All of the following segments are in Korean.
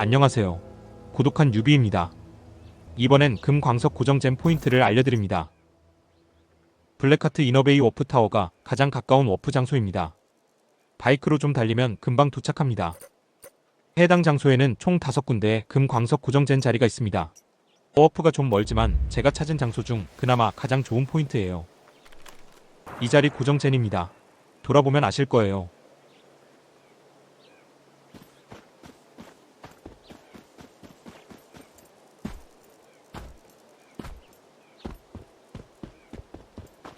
안녕하세요. 고독한 유비입니다. 이번엔 금광석 고정잼 포인트를 알려드립니다. 블랙하트 이너베이 워프타워가 가장 가까운 워프 장소입니다. 바이크로 좀 달리면 금방 도착합니다. 해당 장소에는 총 5군데의 금광석 고정잼 자리가 있습니다. 워프가 좀 멀지만 제가 찾은 장소 중 그나마 가장 좋은 포인트예요. 이 자리 고정젠입니다. 돌아보면 아실 거예요.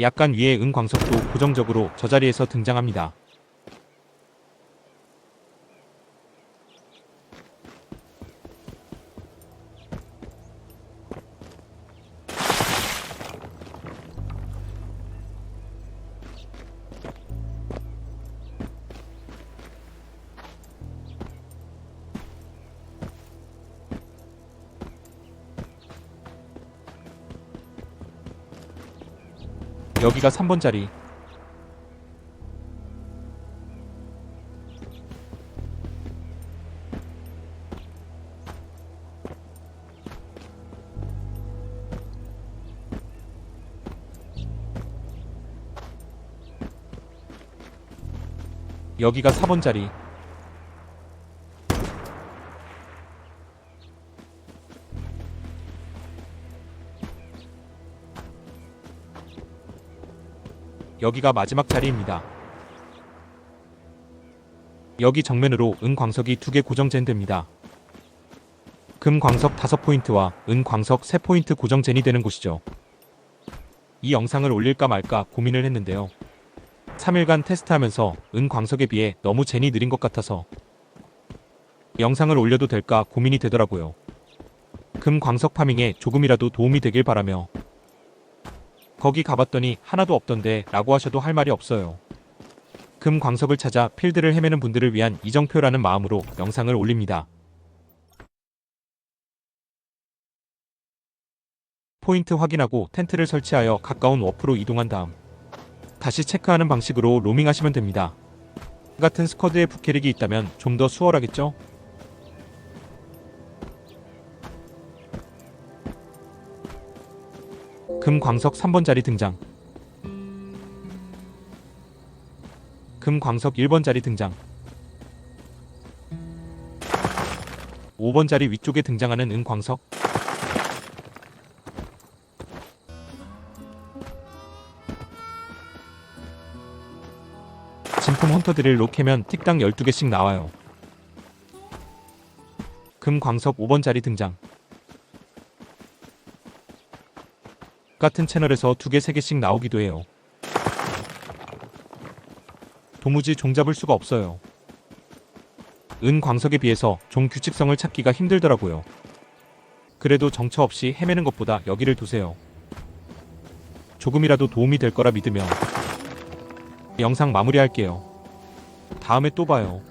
약간 위에 은광석도 고정적으로 저 자리에서 등장합니다. 여기가 3번 자리. 여기가 4번 자리. 여기가 마지막 자리입니다. 여기 정면으로 은광석이 두 개 고정젠 됩니다. 금광석 5포인트와 은광석 3포인트 고정젠이 되는 곳이죠. 이 영상을 올릴까 말까 고민을 했는데요. 3일간 테스트하면서 은광석에 비해 너무 젠이 느린 것 같아서 영상을 올려도 될까 고민이 되더라고요. 금광석 파밍에 조금이라도 도움이 되길 바라며 거기 가봤더니 하나도 없던데 라고 하셔도 할 말이 없어요. 금 광석을 찾아 필드를 헤매는 분들을 위한 이정표라는 마음으로 영상을 올립니다. 포인트 확인하고 텐트를 설치하여 가까운 워프로 이동한 다음 다시 체크하는 방식으로 로밍하시면 됩니다. 같은 스쿼드에 부캐릭이 있다면 좀 더 수월하겠죠? 금광석 3번 자리 등장. 금광석 1번 자리 등장. 5번 자리 위쪽에 등장하는 은광석. 진품 헌터들을 로케면 틱당 12개씩 나와요. 금광석 5번 자리 등장. 같은 채널에서 두 개, 세 개씩 나오기도 해요. 도무지 종 잡을 수가 없어요. 은 광석에 비해서 종 규칙성을 찾기가 힘들더라고요. 그래도 정처 없이 헤매는 것보다 여기를 두세요. 조금이라도 도움이 될 거라 믿으며 영상 마무리할게요. 다음에 또 봐요.